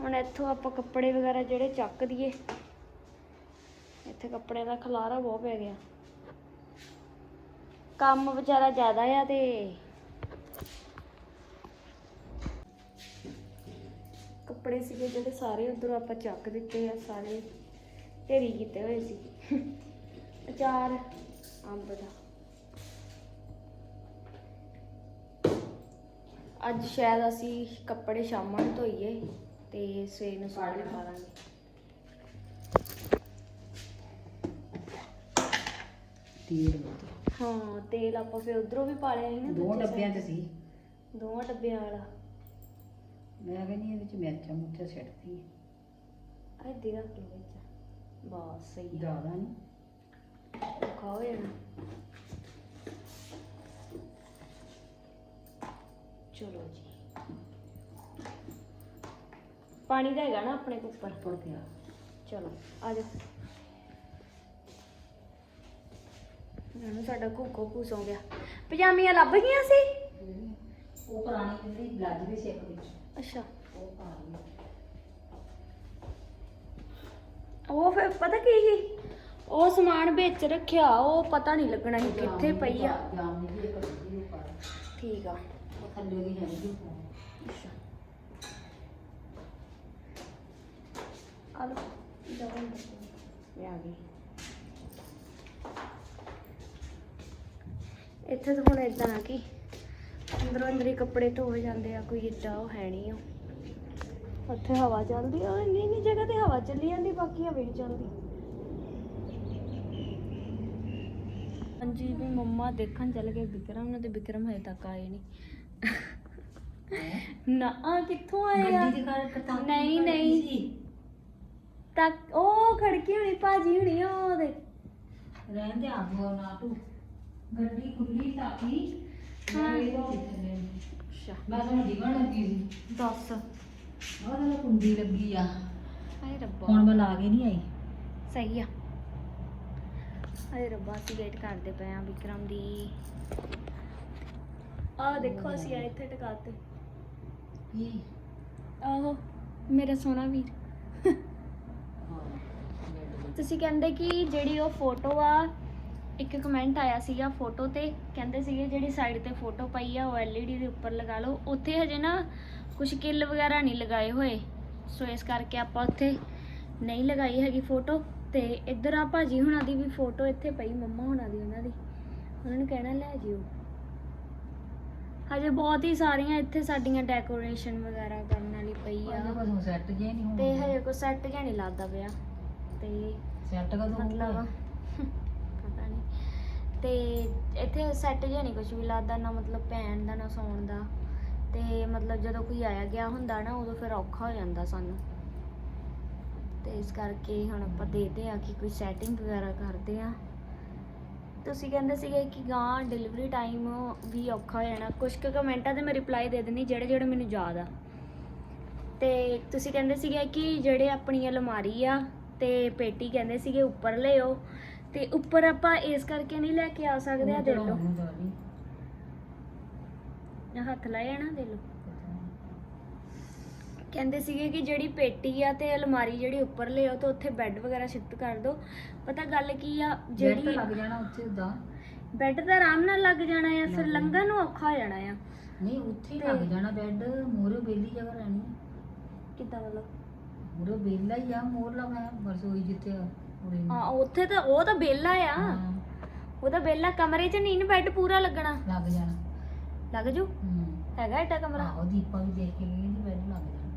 ਹੁਣ ਇੱਥੋਂ ਆਪਾਂ ਕੱਪੜੇ ਵਗੈਰਾ ਜਿਹੜੇ ਚੱਕ ਦਈਏ ਇੱਥੇ ਕੱਪੜਿਆਂ ਦਾ ਖਲਾਰਾ ਬਹੁਤ ਪੈ ਗਿਆ। ਕੰਮ ਵਿਚਾਰਾ ਜ਼ਿਆਦਾ ਆ ਤੇ ਕੱਪੜੇ ਸੀਗੇ ਜਿਹੜੇ ਸਾਰੇ ਉਧਰੋਂ ਆਪਾਂ ਚੱਕ ਦਿੱਤੇ ਆ ਸਾਰੇ ਢੇਰੀ ਕੀਤੇ ਹੋਏ ਸੀ। ਅਚਾਰ ਅੰਬ ਦਾ। ਅੱਜ ਸ਼ਾਇਦ ਅਸੀਂ ਕੱਪੜੇ ਸ਼ਾਮਾਂ ਨੂੰ ਧੋਈਏ ਤੇ ਸਵੇਰ ਨੂੰ ਸਾਰੇ ਪਾ ਲਾਂਗੇ। ਬਹੁਤ ਹਾਂ ਤੇਲ ਆਪਾਂ ਫਿਰ ਉਧਰੋਂ ਵੀ ਪਾ ਲਿਆ ਸੀ ਨਾ ਦੋ ਦੂਜੇ ਡੱਬਿਆਂ। 'ਚ ਸੀ। ਦੋਵਾਂ ਡੱਬਿਆਂ ਵਾਲਾ। ਮੈਂ ਕਹਿੰਦੀ ਇਹਦੇ 'ਚ ਮਿਰਚਾਂ ਮੁਰਚਾਂ ਛੱਡਤੀ ਆਹ ਦੇ ਰੱਖ ਲਓ ਵਿੱਚ। ਬਸ ਸਹੀ ਆ। ਜ਼ਿਆਦਾ ਨਹੀਂ ਖਾਓ ਜਾਣਾ। ਚਲੋ ਜੀ। ਪਾਣੀ ਦਾ ਹੈਗਾ ਨਾ ਆਪਣੇ ਕੋਲ। ਉੱਪਰ ਉੱਪਰ ਪਿਆ। ਚਲੋ ਆ ਜਾਓ। ਨਾਨੂੰ ਸਾਡਾ ਘੂਸ ਹੋ ਗਿਆ। ਪਜਾਮੀਆਂ ਲੱਭ ਗਈਆਂ ਸੀ? ਉਹ ਪੁਰਾਣੀ ਜਿਹੜੀ ਬਲਾਜ ਵੀ ਸਿੱਕ ਵਿੱਚ। ਅੱਛਾ। ਉਹ ਪਾ ਲਈ ਉਹ ਫਿਰ ਪਤਾ ਕੀ ਸੀ? ਉਹ ਸਮਾਨ ਵਿੱਚ ਰੱਖਿਆ, ਉਹ ਪਤਾ ਨਹੀਂ ਲੱਗਣਾ ਸੀ ਕਿੱਥੇ ਪਈ ਆ। ਜਾਮ ਨਹੀਂ ਵੀ ਇੱਕ ਉਹ ਪਾ ਠੀਕ ਆ। ਉਹ ਥੱਲੇ ਵੀ ਹੈ ਜੀ ਅੱਛਾ। ਆ ਲੋ ਇਹ ਆ ਗਈ। ਇੱਥੇ ਤਾਂ ਹੁਣ ਇਦਾਂ ਆ ਕਿ ਅੰਦਰੋਂ ਅੰਦਰ ਹੀ ਕੱਪੜੇ ਧੋ ਜਾਂਦੇ ਆ ਕੋਈ ਏਡਾ ਉਹ ਹੈ ਨਹੀਂ ਆ ਉੱਥੇ ਹਵਾ ਚੱਲਦੀ ਆ ਇੰਨੀ ਇੰਨੀ ਜਗ੍ਹਾ ਤੇ ਹਵਾ ਚੱਲੀ ਜਾਂਦੀ ਬਾਕੀ ਹਵਾ ਨਹੀਂ ਚੱਲਦੀ। ਹਾਂਜੀ ਵੀ ਮੰਮਾ ਦੇਖਣ ਚੱਲ ਗਏ ਵਿਕਰਮ ਨੂੰ ਤੇ ਵਿਕਰਮ ਹਜੇ ਤੱਕ ਆਏ ਨਹੀਂ। ਨਾ ਆ ਕਿੱਥੋਂ ਆਏ ਆ? ਨਹੀਂ, ਨਹੀਂ। ਤੱਕ ਉਹ ਖੜਕੀ ਹੋਣੀ ਭਾਜੀ ਹੋਣੀ ਆ ਉਹਦੇ। ਰਹਿਣ ਦੇ ਆਗੂ ਨਾ ਤੂੰ। ਗੱਡੀ ਖੁੱਲੀ ਹਾਂ। ਅੱਛਾ। ਮੈਂ ਤਾਂ ਡਿਗਣ ਲੱਗੀ ਸੀ। ਦੱਸ। ਉਹ ਤਾਂ ਕੁੰਡੀ ਲੱਗੀ ਆ ਹਾਏ ਰੱਬਾ। ਹੁਣ ਮੈਂ ਲਾ ਕੇ ਨਹੀਂ ਆਈ। ਸਹੀ ਆ। ਹਾਏ ਰੱਬਾ ਅਸੀਂ ਵੇਟ ਕਰਦੇ ਪਏ ਆ ਵਿਕਰਮ ਦੀ। ਆ ਦੇਖੋ ਅਸੀਂ ਆ ਇੱਥੇ ਟਿਕਾਤੇ। ਕੀ? ਆਹੋ ਮੇਰਾ ਸੋਹਣਾ ਵੀਰ ਤੁਸੀਂ ਕਹਿੰਦੇ ਕਿ ਜਿਹੜੀ ਉਹ ਫੋਟੋ ਆ ਇੱਕ ਕਮੈਂਟ ਆਇਆ ਸੀਗਾ ਫੋਟੋ ਤੇ ਕਹਿੰਦੇ ਸੀਗੇ ਜਿਹੜੀ ਸਾਈਡ ਤੇ ਫੋਟੋ ਪਈ ਆ ਉਹ ਐਲਈਡੀ ਦੇ ਉੱਪਰ ਲਗਾ ਲਓ। ਉੱਥੇ ਹਜੇ ਨਾ ਕੁਝ ਕਿੱਲ ਵਗੈਰਾ ਨਹੀਂ ਲਗਾਏ ਹੋਏ। ਸੋ ਇਸ ਕਰਕੇ ਆਪਾਂ ਉੱਥੇ ਨਹੀਂ ਲਗਾਈ ਹੈਗੀ ਫੋਟੋ ਤੇ ਇੱਧਰ ਆ ਭਾਜੀ ਹੁਣਾਂ ਦੀ ਵੀ ਫੋਟੋ ਇੱਥੇ ਪਈ ਮੰਮਾ ਹੁਣਾਂ ਦੀ ਉਹਨਾਂ ਦੀ। ਉਹਨਾਂ ਨੂੰ ਕਹਿਣਾ ਲੈ ਜਿਓ। ਹਜੇ ਬਹੁਤ ਹੀ ਸਾਰੀਆਂ ਇੱਥੇ ਸਾਡੀਆਂ ਡੈਕੋਰੇਸ਼ਨ ਵਗੈਰਾ ਕਰਨ ਵਾਲੀ ਪਈ ਆ। ਸੈੱਟ ਜੇ ਨਹੀਂ ਤੇ ਹੋਣਾ ਹਜੇ ਕੋ ਸੈੱਟ ਜਿਹਾ ਨਹੀਂ ਲੱਗਦਾ ਪਿਆ। ਤੇ ਸੈੱਟ ਕਦੋਂ ਮਤਲਬ ਤੇ ਇੱਥੇ ਸੈੱਟ ਜਿਹਾ ਨਹੀਂ ਕੁਝ ਵੀ ਲੱਗਦਾ, ਨਾ ਮਤਲਬ ਪੈਣ ਦਾ, ਨਾ ਸੌਣ ਦਾ। ਤੇ ਮਤਲਬ ਜਦੋਂ ਕੋਈ ਆਇਆ ਗਿਆ ਹੁੰਦਾ ਨਾ, ਉਦੋਂ ਫਿਰ ਔਖਾ ਹੋ ਜਾਂਦਾ ਸਾਨੂੰ। ਤੇ ਇਸ ਕਰਕੇ ਹੁਣ ਆਪਾਂ ਦੇਖਦੇ ਆ ਕਿ ਕੋਈ ਸੈਟਿੰਗ ਵਗੈਰਾ ਕਰਦੇ ਆ ਤੁਸੀਂ ਕਹਿੰਦੇ ਸੀਗੇ ਕਿ ਗਾਂ ਡਿਲੀਵਰੀ ਟਾਈਮ ਵੀ ਔਖਾ ਹੋ ਜਾਣਾ। ਕੁਝ ਕੁ ਕਮੈਂਟਾਂ ਤੇ ਮੈਂ ਰਿਪਲਾਈ ਦੇ ਦਿੰਦੀ, ਜਿਹੜੇ ਜਿਹੜੇ ਮੈਨੂੰ ਯਾਦ ਆ। ਤੇ ਤੁਸੀਂ ਕਹਿੰਦੇ ਸੀਗੇ ਕਿ ਜਿਹੜੇ ਆਪਣੀ ਅਲਮਾਰੀ ਆ, ਤੇ ਪੇਟੀ ਕਹਿੰਦੇ ਸੀਗੇ ਉੱਪਰ ਲਿਓ। ਤੇ ਉੱਪਰ ਆਪਾਂ ਇਸ ਕਰਕੇ ਨਹੀਂ ਲੈ ਕੇ ਆ ਸਕਦੇ ਆ ਦੇ ਲਓ। ਹੱਥ ਲਾਇਆ ਨਾ ਦੇ ਲਓ। ਕਹਿੰਦੇ ਸੀਗੇ ਕਿ ਜਿਹੜੀ ਪੇਟੀ ਆ ਤੇ ਅਲਮਾਰੀ ਜਿਹੜੀ ਉੱਪਰ ਲਿਓ ਤੇ ਉੱਥੇ ਬੈੱਡ ਵਗੈਰਾ ਸ਼ਿਫਟ ਕਰ ਦਿਓ ਪਤਾ ਗੱਲ ਕੀ ਆ ਜਿਹੜੀ ਜਿਹੜੀ ਲੱਗ ਜਾਣਾ ਉੱਥੇ ਉਦਾਂ ਬੈੱਡ ਤਾਂ ਆਰਾਮ ਨਾਲ ਲੱਗ ਜਾਣਾ ਆ ਫਿਰ। ਲੰਘਣ ਨੂੰ ਔਖਾ ਹੋ ਜਾਣਾ ਆ। ਨਹੀਂ ਉੱਥੇ ਹੀ ਲੱਗ ਜਾਣਾ ਬੈੱਡ ਮੋਰੇ ਬੇਲੀ ਜਗ੍ਹਾ ਰਹਿਣੀ ਕਿੱਦਾਂ ਮਤਲਬ ਮੋਰੇ ਬੇਲਾ ਹੀ ਆ ਮੋਰ ਲਗਾ ਰਸੋਈ ਜਿੱਥੇ ਆ। ਨੂੰ। ਹਾਂ ਉੱਥੇ ਤਾਂ ਉਹ ਤਾਂ ਬੇਲਾ ਆ। ਹਾਂ, ਉਹ ਤਾਂ ਬੇਲਾ ਕਮਰੇ 'ਚ ਨਹੀਂ ਬੈੱਡ ਪੂਰਾ ਲੱਗਣਾ। ਲੱਗ ਜਾਣਾ। ਲੱਗ ਜੂ? ਹੂੰ। ਹੈਗਾ ਏਡਾ ਕਮਰਾ? ਆਹੋ ਦੀਪਾ ਵੀ ਦੇਖ ਕੇ ਗਈ ਬੈੱਡ ਲੱਗ ਜਾਣਾ।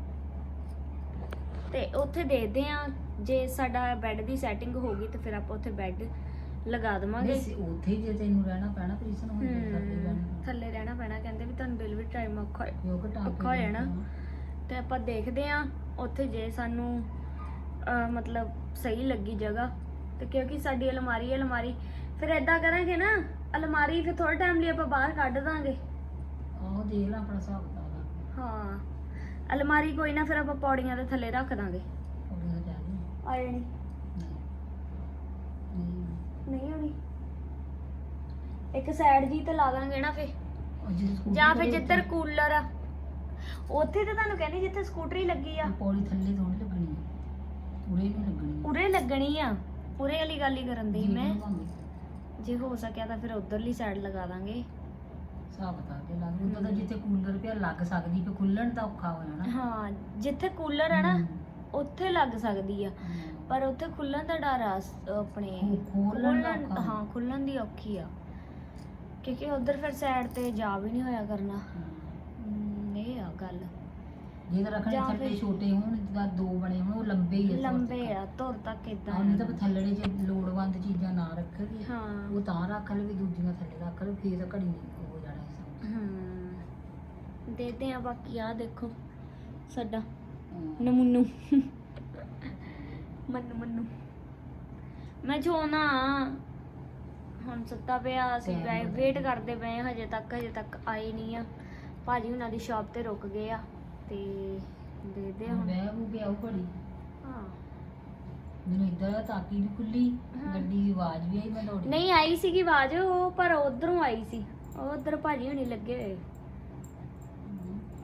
ਤੇ ਉੱਥੇ ਦੇਖਦੇ ਆ ਜੇ ਸਾਡਾ ਬੈੱਡ ਦੀ ਸੈਟਿੰਗ ਹੋ ਗਈ ਤੇ ਫਿਰ ਆਪਾਂ ਉੱਥੇ ਬੈੱਡ ਲਗਾ ਦੇਵਾਂਗੇ। ਨਹੀਂ ਸੀ ਉੱਥੇ ਹੀ ਜੇ ਤੈਨੂੰ ਰਹਿਣਾ ਪੈਣਾ ਪ੍ਰੀਸਨ ਹੋਈ ਤੇ ਹਮ, ਜਾਣਾ। ਥੱਲੇ ਰਹਿਣਾ ਪੈਣਾ ਕਹਿੰਦੇ ਵੀ ਤੁਹਾਨੂੰ ਡਿਲੀਵਰੀ ਟਾਈਮ ਔਖਾ ਹੈ ਕਿਉਂਕਿ ਟਾਂਕੇ ਔਖਾ ਹੋ ਜਾਣਾ। ਤੇ ਆਪਾਂ ਦੇਖਦੇ ਆ ਉੱਥੇ ਜੇ ਸਾਨੂੰ ਅਹ, ਮਤਲਬ ਸਹੀ ਲੱਗੀ ਜਗ੍ਹਾ ਤੇ ਕਿਉਂਕਿ ਸਾਡੀ ਅਲਮਾਰੀ ਹੈ ਅਲਮਾਰੀ। ਫਿਰ ਏਦਾਂ ਕਰਾਂਗੇ ਨਾ ਅਲਮਾਰੀ ਫਿਰ ਥੋੜਾ ਟਾਈਮ ਲਈ ਆਪਾਂ ਬਾਹਰ ਕੱਢ ਦਾਂਗੇ। ਆਹੋ ਦੇਖ ਲੈ ਆਪਣਾ ਹਿਸਾਬ ਕਿਤਾਬ ਹਾਂ ਅਲਮਾਰੀ ਕੋਈ ਨਾ ਫਿਰ ਆਪਾਂ ਪੌੜੀਆਂ ਦੇ ਥੱਲੇ ਰੱਖ ਦਾਂਗੇ। ਆ ਜਾਣੀ। ਨਹੀਂ। ਇੱਕ ਸਾਈਡ ਜੀ ਤੇ ਲਾ ਦਾਂਗੇ ਨਾ ਫੇ ਉਹ ਜਿਹਦੇ ਸਕੂਟਰ ਜਾਂ ਫੇ ਦੇ ਜਿੱਧਰ ਕੂਲਰ ਆ। ਉੱਥੇ ਤੇ ਤੁਹਾਨੂੰ ਕਹਿੰਦੀ ਜਿੱਥੇ ਸਕੂਟਰੀ ਲੱਗੀ ਆ। ਪੌੜੀ ਥੱਲੇ ਥੋੜੀ ਲੱਗਣੀ ਹੈ ਉਰੇ ਨਹੀਂ ਲੱਗਣੀ ਉਰੇ ਲੱਗਣੀ ਆ। ਉਰੇ ਵਾਲੀ ਗੱਲ ਹੀ ਕਰਨ ਦੀ ਮੈਂ। ਜੇ ਹੋ ਸਕਿਆ ਤਾਂ ਫਿਰ ਉਧਰਲੀ ਸਾਈਡ ਲਗਾ ਦਾਂਗੇ। ਹਿਸਾਬ ਕੇ ਲੱਗ। ਹੁੰਦਾ ਤਾਂ ਜਿੱਥੇ ਕੂਲਰ ਪਿਆ ਲੱਗ ਸਕਦੀ ਫੇ ਖੁੱਲਣ ਤਾਂ ਔਖਾ ਹੋ ਜਾਣਾ। ਹਾਂ ਜਿੱਥੇ ਕੂਲਰ ਆ ਨਾ। ਉੱਥੇ ਲੱਗ ਸਕਦੀ ਆ। ਪਰ ਉੱਥੇ ਖੁੱਲਣ ਦਾ ਡਰ ਆ ਆਪਣੇ ਖੋਲਣ। ਹਾਂ ਖੁੱਲਣ ਦੀ ਔਖੀ ਆ। ਕਿਉਂਕਿ ਉਧਰ ਫਿਰ ਸਾਈਡ ਤੇ ਜਾ ਵੀ ਨਹੀਂ ਹੋਇਆ ਕਰਨਾ। ਇਹ ਆ ਗੱਲ। ਜੇ ਤਾਂ ਰੱਖਣੇ ਜਾਂ ਫਿਰ- ਛੋਟੇ ਹੋਣ ਜਿੱਦਾਂ ਦੋ ਬਣੇ ਹੋਣ ਉਹ ਲੰਬੇ ਹੀ ਆ ਲੰਬੇ ਤੱਕ। ਆ ਧੁਰ ਤੱਕ ਇਦਾਂ ਹਾਂ ਨਹੀਂ ਤਾਂ ਥੱਲੜੇ ਜੇ ਲੋੜਵੰਦ ਚੀਜ਼ਾਂ ਨਾ ਰੱਖੇਗੀ ਹਾਂ। ਉਹ ਤਾਂ ਰੱਖ ਲਵੇ ਦੂਜੀਆਂ ਥੱਲੇ ਰੱਖ ਲਵੇ ਫੇਰ ਤਾਂ ਘੜੀ ਨਹੀਂ ਹੋ ਜਾਣਾ ਇਸ ਹਮ ਦੇਦੇ ਆ ਬਾਕੀ ਆ ਦੇਖੋ ਸਾਡਾ ਹਾਂ। ਨਮੂਨੂ। ਮੰਨੂ ਮੰਨੂ। ਮੈਂ ਜੋਨਾ ਹੁਣ ਸੁੱਤਾ ਪਿਆ ਅਸੀਂ ਹੋ ਵੇਟ ਕਰਦੇ ਪਏ ਆ ਹਜੇ ਤੱਕ ਹਜੇ ਤੱਕ ਆਏ ਨਹੀਂ ਆ। ਭਾਜੀ ਉਹਨਾਂ ਦੀ ਸ਼ਾਪ ਤੇ ਰੁਕ ਗਏ ਆ। ਤੇ ਦੇਖਦੇ ਆ ਹੁਣ। ਬਹਿ ਬੂ ਕੇ ਆਉ ਘੜੀ। ਹਾਂ। ਮੈਨੂੰ ਇੱਧਰ ਤਾਕੀ ਵੀ ਖੁੱਲੀ ਹਾਂ। ਗੱਡੀ ਦੀ ਆਵਾਜ਼ ਵੀ ਆਈ ਮੈਂ ਦੌੜੀ ਨਹੀਂ ਆਈ ਸੀਗੀ ਆਵਾਜ਼ ਉਹ ਪਰ ਉਧਰੋਂ ਆਈ ਸੀ। ਉਹ ਉਧਰ ਭਾਜੀ ਹੁਣੀ ਲੱਗੇ ਹੋਏ।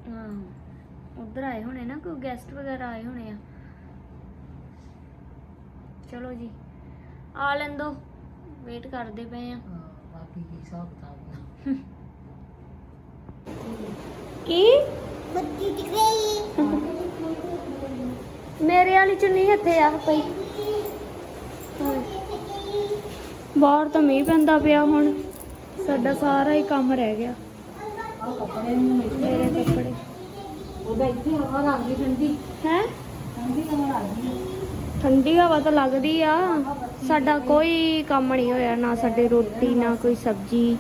ਹਾਂ ਉਧਰ ਆਏ ਹੋਣੇ ਨਾ ਕੋਈ ਗੈਸਟ ਵਗੈਰਾ ਆਏ ਹੋਣੇ ਆ। ਚਲੋ ਜੀ ਆ ਲੈਂਦੋ। ਵੇਟ ਕਰਦੇ ਪਏ ਆ। ਹਾਂ, ਬਾਕੀ ਕੀ ਹਿਸਾਬ ਕਿਤਾਬ ਆ। ਕੀ? *laughs* ਮੇਰੇ ਵਾਲੀ ਚੁੰਨੀ ਇੱਥੇ ਆ ਪਈ। ਬਾਹਰ ਤਾਂ ਮੀਂਹ ਪੈਂਦਾ ਪਿਆ ਹੁਣ। ਸਾਡਾ ਸਾਰਾ ਹੀ ਕੰਮ ਰਹਿ ਗਿਆ। ਕੱਪੜੇ ਨੂੰ ਇੱਥੇ ਮੇਰੇ ਕੱਪੜੇ। ਉਹਦਾ ਇੱਥੇ ਹਵਾ ਲੱਗਦੀ ਠੰਡੀ। ਹੈ? ਠੰਡੀ ਹਵਾ ਲੱਗਦੀ ਠੰਡੀ ਹਵਾ ਤਾਂ ਲੱਗਦੀ ਆ। ਸਾਡਾ ਕੋਈ ਕੰਮ ਨਹੀਂ ਹੋਇਆ ਨਾ ਸਾਡੇ ਰੋਟੀ ਨਾ ਕੋਈ ਸਬਜ਼ੀ।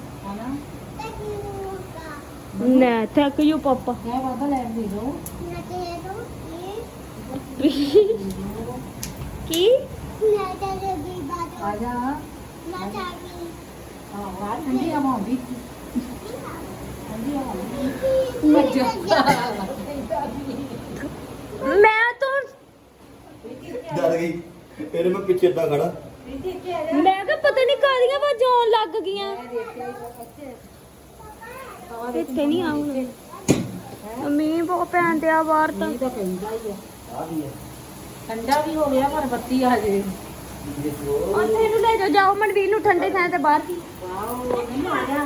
ਨਾ ਥੈਂਕ ਯੂ ਪਾਪਾ ਕਿਆ ਬਾਬਾ ਲੈ ਦੇ ਦੋ ਕੀ ਆ ਜਾ ਹਾਂ ਬਾਹਰ ਠੰਡੀ ਹਵਾ ਆਉਂਦੀ ਠੰਡੀ ਹਵਾ ਆਉਂਦੀ ਮੈਂ ਤਾਂ ਡਰ ਗਈ ਇਹਨੇ ਮੈਂ ਪਿੱਛੇ ਏਦਾਂ ਖੜਾ ਮੈਂ ਕਿਹਾ ਪਤਾ ਨਹੀਂ ਕਾਦੀਆਂ ਵਾਜਾਂ ਆਉਣ ਲੱਗ ਗਈਆਂ ਇੱਥੇ ਨਹੀਂ ਆਉਣ ਮੀਂਹ ਬਹੁਤ ਪੈਣ ਡਿਆ ਬਾਹਰ ਤਾਂ। ਮੀਂਹ ਤਾਂ ਪੈਂਦਾ ਹੀ ਆ। ਆ ਵੀ ਹੈ ਠੰਡਾ ਵੀ ਹੋ ਗਿਆ ਪਰ ਬੱਤੀ ਆ ਜੇ। ਉੱਥੇ ਇਹਨੂੰ ਲੈ ਜਾਓ ਜਾਓ ਮਨਵੀਰ ਨੂੰ ਠੰਡੇ ਥਾਂ ਤੇ ਬਾਹਰ ਵਾਓ ਨਹੀਂ ਆ ਜਾ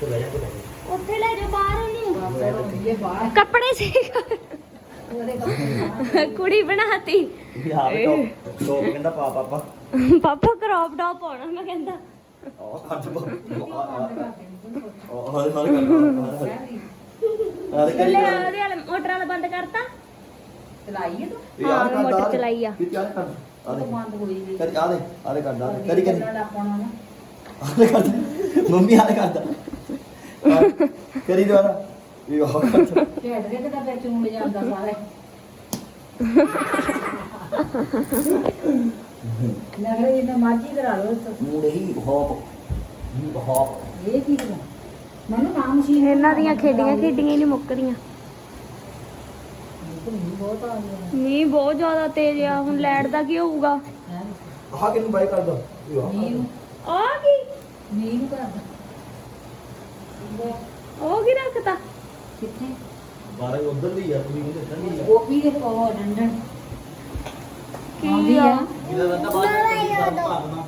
ਤੇ ਲੈ ਜਾ ਤੇ ਲੈ ਜਾ ਉੱਥੇ ਲੈ ਜਾਓ ਬਾਹਰ ਉਹਨੂੰ। ਇਹ ਬਾਹਰ। ਕੱਪੜੇ ਸੀ। ਕੁੜੀ ਬਣਾਤੀ। ਟੋਪ ਕਹਿੰਦਾ ਪਾ ਪਾਪਾ। ਪਾਪਾ ਕ੍ਰੌਪ ਟੌਪ ਪਾਉਣਾ ਮੈਂ ਕਹਿੰਦਾ। ਆ ਕੱਟ ਪਾ ਉਹ ਹਰ ਹਰ ਕਰ ਆ ਦੇ ਕਰੀ ਲੈ ਉਹਦੇ ਵਾਲਾ ਮੋਟਰ ਵਾਲਾ ਬੰਦ ਕਰਤਾ ਚਲਾਈ ਹੈ ਤੂੰ ਹਾਂ, ਮੋਟਰ ਚਲਾਈ ਆ। ਕੀ ਤਿਆਰ ਕਰ ਆ ਦੇ ਬੰਦ ਹੋਈ ਵੀ ਕਰੀ ਆ ਦੇ ਆ ਦੇ ਕਰਦਾ ਕਰੀ ਕਰੀ ਆਪਾਂ ਨਾ ਆ ਕਰਦਾ ਮੰਮੀ ਆ ਕਰਦਾ ਆ, ਕਰੀ ਦੁਆਰਾ ਇਹ ਹੋ ਕਰਦਾ ਢੇਡ ਦੇ ਕਿਤਾ ਵਿੱਚ ਨੂੰ ਜਾਂਦਾ ਸਾਰੇ ਲੱਗ ਰਿਹਾ ਜਿੱਦਾਂ ਮਾਜੀ ਕਰਾ ਲੋ ਮੂੜੇ ਹੀ ਹੌਪ ਹੌਪ। ਇਹ ਕੀ ਕਰਾਂ? ਮੈਨੂੰ ਨਾਮ ਸੀ ਇਹਨਾਂ ਦੀਆਂ ਖੇਡੀਆਂ ਖੇਡੀਆਂ ਹੀ ਨਹੀਂ ਮੁੱਕਦੀਆਂ। ਬਹੁਤ ਆ ਗਿਆ। ਮੀਂਹ ਬਹੁਤ ਜ਼ਿਆਦਾ ਤੇਜ਼ ਆ। ਹੁਣ ਲਾਈਟ ਦਾ ਕੀ ਹੋਊਗਾ? ਆਹ ਕਿਨੂੰ ਬਾਈ ਕਰਦਾ? ਇਹ ਆਹ ਨੀਂ ਨੂੰ। ਆ ਕੀ? ਨੀਂ ਨੂੰ ਕਰਦਾ। ਉਹ ਕੀ ਰੱਖਤਾ? ਕਿੱਥੇ? ਬਾਰੇ ਉਧਰ ਦੀ ਆ ਤੁਸੀਂ ਕਹਿੰਦੇ ਦੀ ਆ। ਉਹ ਵੀ ਇਹ ਉਹ ਡੰਡਣ। ਕੀ ਆ? ਇਹਦਾ ਦੰਦਾ ਬਾਹਰ ਭਾਗਣਾ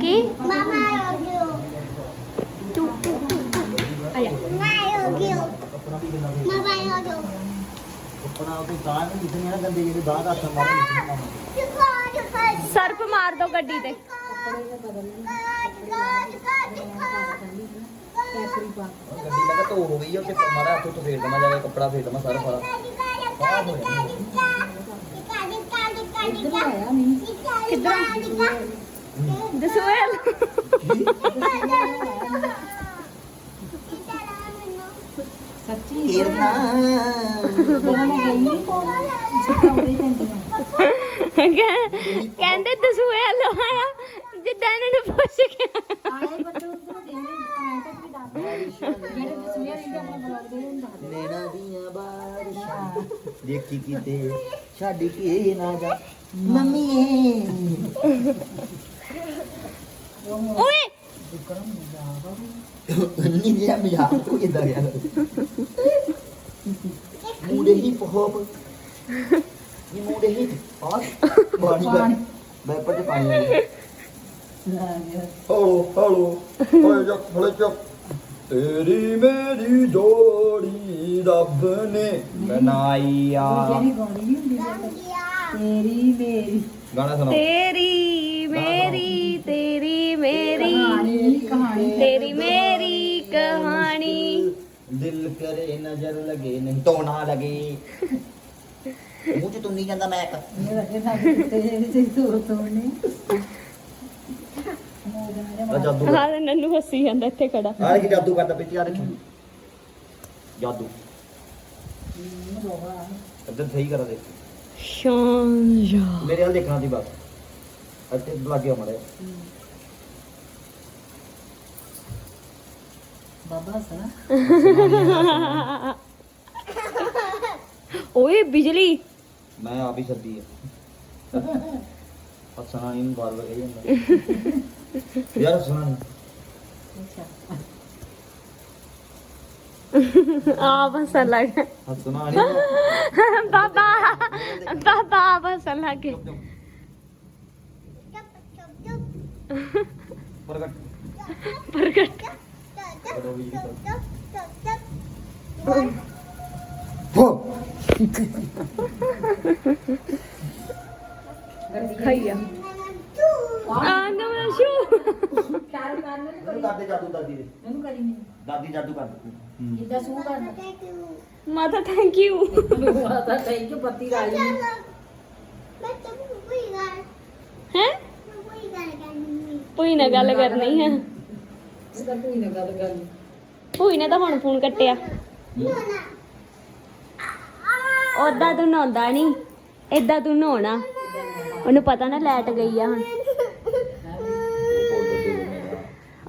ਕੀ? ਤੂੰ ਆ ਜਾ ਆਪਣਾ ਵੀ ਕਿੰਨਾ ਆਪਣਾ ਉਹ ਤਾਂ ਨਹੀਂ ਦਿਖਣੇ ਨਾ ਗੰਦੇ ਜਿਹੜੇ ਬਾਹਰ ਹੱਥ ਮਾਰ ਸਰਪ ਮਾਰ ਦੋ ਗੱਡੀ ਤੇ। ਗੱਡੀ ਮੈਂ ਕਿਹਾ ਧੋ ਹੋ ਗਈ ਆ ਤੇ ਮਾਰਾ ਹੱਥ ਤੋਂ ਫੇਰ ਦਮਾ ਜਾ ਕੇ ਕੱਪੜਾ ਫੇਰ ਦਮਾ ਸਾਰਾ ਸਾਰਾ। ਇੱਧਰ ਆਇਆ ਨਹੀਂ ਸੱਚੀ ਕੋਲ ਸਿੱਧਾ ਉਰੇ ਜਾਂਦੀਆਂ ਕਹਿੰਦੇ ਦਸੋਇਲ ਆਇਆ ਜਿੱਦਾਂ ਇਹਨਾਂ ਨੂੰ ਪੁੱਛ ਗਿਆ ਆਏ ਬੱਚੇ ਉਧਰ ਦੇ ਆਏ ਤਾਂ ਵੀ ਦੱਸ ਜਿਹੜੇ ਤਸਵੀਰ ਇਹਦੇ ਆਪਣੇ ਬਲੌਗ ਦੇ ਹੁੰਦਾ ਨੈਣਾ ਦੀਆਂ ਬਾਰਿਸ਼ਾਂ। ਦੇਖੀ ਕਿਤੇ ਛੱਡ ਕੇ ਨਾ ਜਾ। ਮੰਮੀਏ ਓਏ। ਨਹੀਂ ਜਿਆ ਮਜ਼ਾਕ ਤੂੰ ਕਿੱਦਾਂ ਗਿਆ? ਮੂਡੇ ਹੀ ਪਹੋਪ ਇਹ ਮੂਡੇ ਹੀ ਆ ਬਾਣੀ ਬਾਣੀ ਮੈਂ ਪੱਜ ਪਾਣੀ ਹਲੋ ਹਲੋ ਓਏ ਜੱਕ ਫਲੇ ਚੱਕ। ਤੇਰੀ ਮੇਰੀ ਜੋੜੀ ਰੱਬ ਨੇ ਬਣਾਈ ਆ। ਨਹੀਂ। ਤੇਰੀ ਮੇਰੀ। ਗਾਣਾ ਸੁਣਾਓ। ਤੇਰੀ ਮੇਰੀ ਤੇਰੀ ਮੇਰੀ। ਕਹਾਣੀ ਕਹਾਣੀ। ਤੇਰੀ ਮੇਰੀ ਕਹਾਣੀ। ਦਿਲ ਕਰੇ ਨਜ਼ਰ ਲਗੇ ਨਹੀਂ ਤੋਂ ਨਾ ਲਗੇ। ਮੂੰਹ ਚ ਤੂੰ ਨਹੀਂ ਜਾਂਦਾ ਮੈਂ ਇੱਕ। ਮੇਰਾ ਕਿਹਦਾ ਤੇ ਤੇ ਤੋਂ ਨੇ। ਆ ਜਾਦੂ ਹਾਂ ਨੰਨੂ ਹੱਸੀ ਜਾਂਦਾ ਇੱਥੇ ਖੜਾ। ਆ ਕੀ ਜਾਦੂ ਕਰਦਾ ਪਿੱਛੇ ਆ ਦੇਖੀ। ਜਾਦੂ। ਇੱਧਰ ਸਹੀ ਕਰਾ ਦੇ। ਸ਼ਾਂਜਾ ਮੇਰੇ ਹਾਲ ਦੇਖਣਾ ਸੀ ਬਸ। ਇੱਥੇ ਲੱਗੇ ਮੜੇ ਬਾਬਾ ਸਾ ਓਏ ਬਿਜਲੀ। ਮੈਂ ਆਪ ਹੀ ਸੱਦੀ ਹੈ ਹੱਸਣਾ ਨਹੀਂ ਬਾਰ ਬਾਰ ਕਹੀ ਜਾਂਦਾ ਯਾਰ ਹੱਸਣਾ ਨਹੀਂ ਅੱਛਾ। ਆ ਹੱਸਣ ਲੱਗ ਗਿਆ। ਹੱਸਣਾ ਨਹੀਂ ਬਾਬਾ ਬਾਬਾ ਆਪ ਹੱਸਣ ਲੱਗ ਗਏ ਪ੍ਰਗਟ ਪ੍ਰਗਟ ਕਰੋ ਵੀ ਹੋ ਖਾਈਆ ਆ ਨਾ ਸ਼ੂ ਚਾਰ ਕਰਨ ਨੂੰ ਮੈਨੂੰ ਕਰਦੇ ਜਾਦੂ ਦਾਦੀ ਦੇ ਮੈਨੂੰ ਕਰੀ ਨਹੀਂ ਦਾਦੀ ਜਾਦੂ ਕਰ ਜਿੱਦਾਂ ਸੂ ਕਰਦਾ ਮਾਤਾ ਥੈਂਕ ਯੂ ਲੋਹਾ ਤਾਂ ਥੈਂਕ ਯੂ ਪੱਤੀ ਰਾਈ ਹੈ? ਭੂਈ ਨਾਲ ਗੱਲ ਕਰਨੀ ਹੈ ਕੋਈ ਨਾ ਗੱਲ ਕਰ ਭੂਈ ਨੇ ਤਾਂ ਹੁਣ ਫੋਨ ਕੱਟਿਆ। ਉਦਾਂ ਤੂੰ ਨਹਾਉਂਦਾ ਨਹੀਂ। ਏਦਾਂ ਤੂੰ ਨਹਾਉਣਾ। ਉਹਨੂੰ ਪਤਾ ਨਾ ਲਾਈਟ ਗਈ ਆ ਹੁਣ।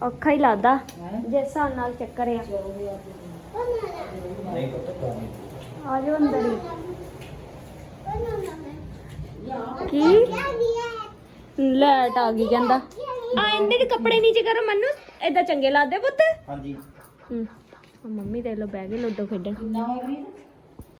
ਔਖਾ ਹੀ ਲੱਗਦਾ। ਜਿਸ ਹਿਸਾਬ ਨਾਲ ਚੱਕਰ ਆ। ਨਹੀਂ ਪਤਾ ਆ ਜਾਓ ਅੰਦਰ ਹੀ। ਕੀ? ਲਾਈਟ ਆ ਗਈ ਕਹਿੰਦਾ। ਆ ਇਹਦੇ ਦੇ ਕੱਪੜੇ ਨੀਚੇ ਕਰੋ ਮੰਨੂ? ਏਦਾਂ ਚੰਗੇ ਲੱਗਦੇ ਪੁੱਤ? ਹਾਂਜੀ। ਮੰਮੀ ਦੇ ਲੋ ਬਹਿ ਗਏ ਲੁੱਡੋ ਖੇਡਣ। ਕਿੰਨਾ ਹੋ ਗਈ